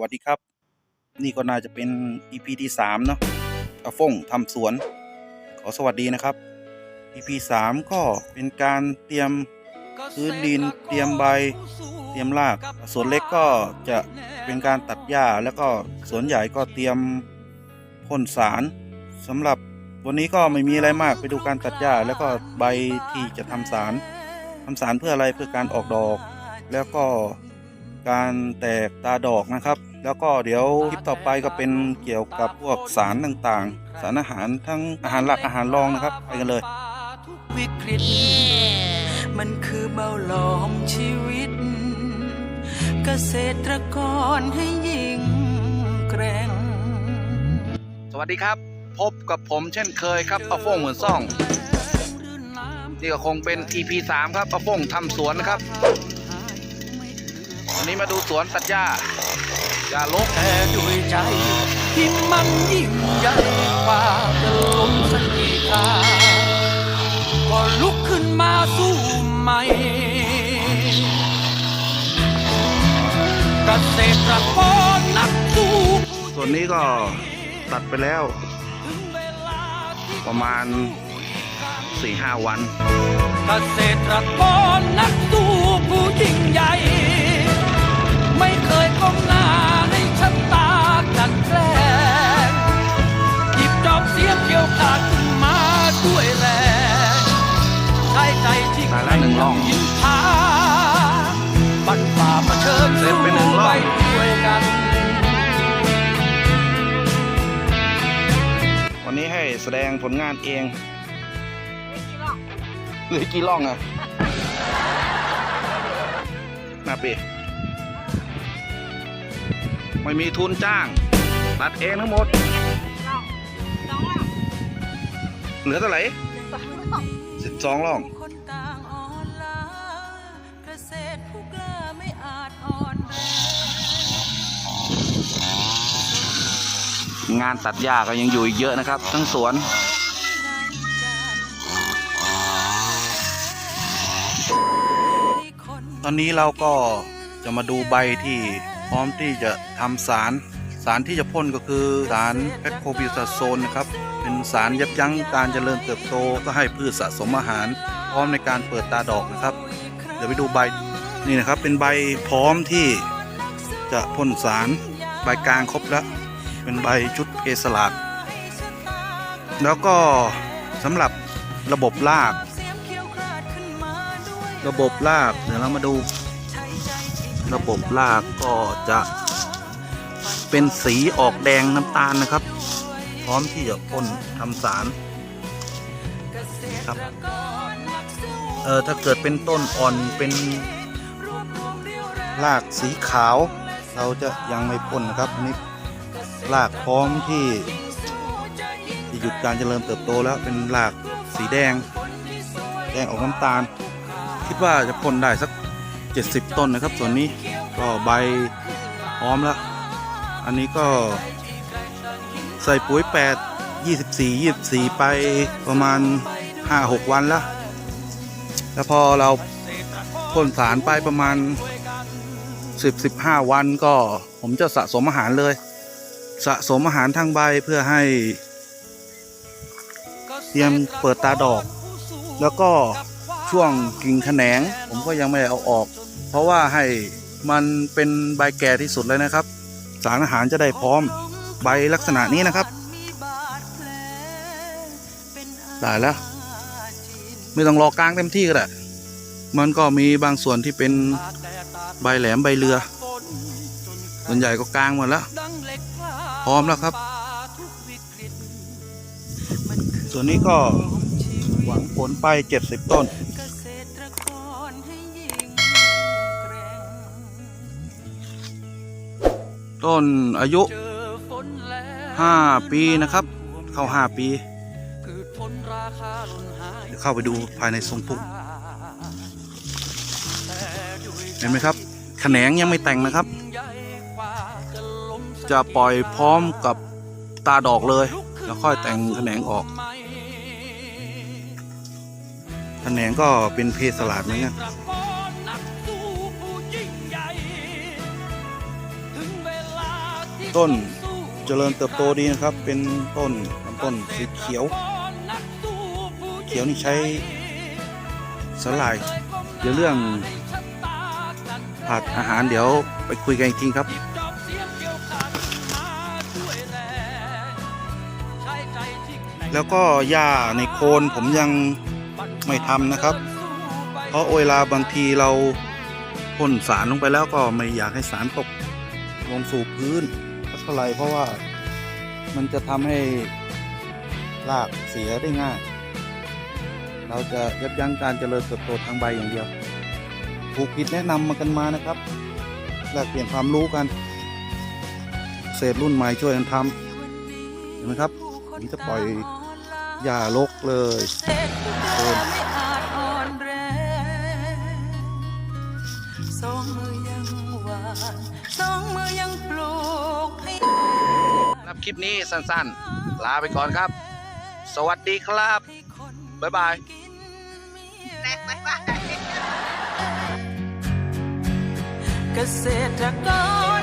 วัสดีครับ นี่ก็น่าจะเป็น EP ที่สามเนาะอาฟงทำสวน ขอสวัสดีนะครับ EP สามก็เป็นการเตรียมพื้นดินเตรียมใบ เตรียมรากสวนเล็กก็จะเป็นการตัดหญ้าแล้วก็สวนใหญ่ก็เตรียมพ่นสารสำหรับวันนี้ก็ไม่มีอะไรมากไปดูการตัดหญ้าแล้วก็ใบที่จะทำสารทำสารเพื่ออะไรเพื่อการออกดอก แล้วก็การแตกตาดอกนะครับ แล้วก็เดี๋ยวคลิปต่อไปก็เป็นเกี่ยวกับพวกสารต่างๆ สารอาหารทั้งอาหารหลักอาหารรองนะครับ ไปกันเลยทุกวิกฤตมันคือเบาหลอมชีวิต เกษตรกรให้ยิ่งแกร่งสวัสดีครับ พบกับผมเช่นเคยครับอาฟงเหมือนซ่อง นี่ก็คงเป็น EP 3 ครับอาฟงทำสวนนะครับวันนี้มาดูสวนตัดหญ้า หญ้าลกแต่ด้วยใจ ที่มันยิ่งใหญ่กว่าจะล้มสักกี่คราก็ลุกขึ้นมาสู้ใหม่เกษตรกรนักสู้ส่วนนี้ก็ตัดไปแล้วถึงเวลาที่ประมาวันเกษตรกรนักสู้ผู้ยิ่งใหญ่ ไม่เคยก้มหน้า ล้วหนึ่งร่องยินทาบันฝ่าเผชิญเสร็จไปหนึ่งร่องไปด้วยกัน วันนี้ให้แสดงผลงานเองเหลือกี่ร่องอะนาปีไม่มีทุนจ้างตัดเองทั้งหมด เหลือเท่าไหร่สิบสองร่องคนต่าง งานตัดหญ้าก็ยังอยู่อีกเยอะนะครับ ทั้งสวน ตอนนี้เราก็จะมาดูใบที่พร้อมที่จะทำสารสารที่จะพ่นก็คือสารแพคโคบิซาโซนนะครับ เป็นสารยับยั้งการเจริญเติบโตก็ให้พืชสะสมอาหาร พร้อมในการเปิดตาดอกนะครับ เดี๋ยวไปดูใบนี่นะครับเป็นใบพร้อมที่จะพ่นสารใบกลางครบแล้ว เป็นใบชุดเพสลาดแล้วก็สำหรับระบบราก ระบบรากเดี๋ยวเรามาดู ระบบรากก็จะเป็นสีออกแดงน้ำตาลนะครับ พร้อมที่จะพ่นทำสารครับเออถ้าเกิดเป็นต้นอ่อนเป็นรากสีขาว เราจะยังไม่พ่นนะครับอัน นี้รากพร้อมที่จะหยุดการเจริญเติบโตแล้วเป็นรากสีแดง แดงออกน้ำตาล คิดว่าจะพ่นได้สัก 70 ต้นนะครับ ส่วนนี้ก็ใบพร้อมแล้ว อันนี้ก็ใส่ปุ๋ย 8 24 24 ไปประมาณ 5-6 วันแล้ว แล้วพอเราพ่นสารไปประมาณ 10-15 วันก็ผมจะสะสมอาหารเลย สะสมอาหารทางใบเพื่อให้ เตรียมเปิดตาดอก แล้วก็ช่วงกิ่งแขนง ผมก็ยังไม่ได้เอาออก เพราะว่าให้มันเป็นใบแก่ที่สุดเลยนะครับ สารอาหารจะได้พร้อมใบลักษณะนี้นะครับ ได้แล้ว ไม่ต้องรอกลางเต็มที่ก็ได้มันก็มีบางส่วนที่เป็นใบแหลมใบเรือ ส่วนใหญ่ก็กลางหมดแล้ว พร้อมแล้วครับ ส่วนนี้ก็หวังผลไป 70 ต้นเกษตรกรให้ยิ่งแกร่งต้นอายุเจอฝนแล้5ปีนะครับ เข้า 5 ปีพืชผลราคาหล่นหายเดี๋ยวเข้าไปดูภายในทรงพุ่มเห็นไหมครับ แขนงยังไม่แต่งนะครับ จะปล่อยพร้อมกับตาดอกเลย แล้วค่อยแต่งแขนงออกแขนงก็เป็นเพศสลัดเหมือนกันตรกรนักสู้ผู้ยิ่งใหญ่ถึงเวลาต้นเจริญเติบโตดีนะครับ เป็นต้นลำต้นสีเขียว เขียวนี่ใช้สลายเดี๋ยวเรื่องผัดอาหารเดี๋ยวไปคุยกันอีกทีครับ แล้วก็หญ้าในโคนผมยังไม่ทำนะครับ เพราะเวลาบางทีเราพ่นสารลงไปแล้วก็ไม่อยากให้สารตกลงสู่พื้นเท่าไรเพราะว่ามันจะทำให้รากเสียได้ง่าย เราจะยับยั้งการเจริญเติบโตทางใบอย่างเดียวผูกผิดแนะนำมากันมานะครับแลกเปลี่ยนความรู้กัน เศษรุ่นใหม่ช่วยกันทำเห็นไหมครับนี่จะปล่อย หญ้าลกเลยโคนสองมือยังหวานสองมือยังปลูกให้ครับคลิปนี้สั้นๆ ลาไปก่อนครับ สวัสดีครับ บ๊ายบายเกษตรกรนักสู้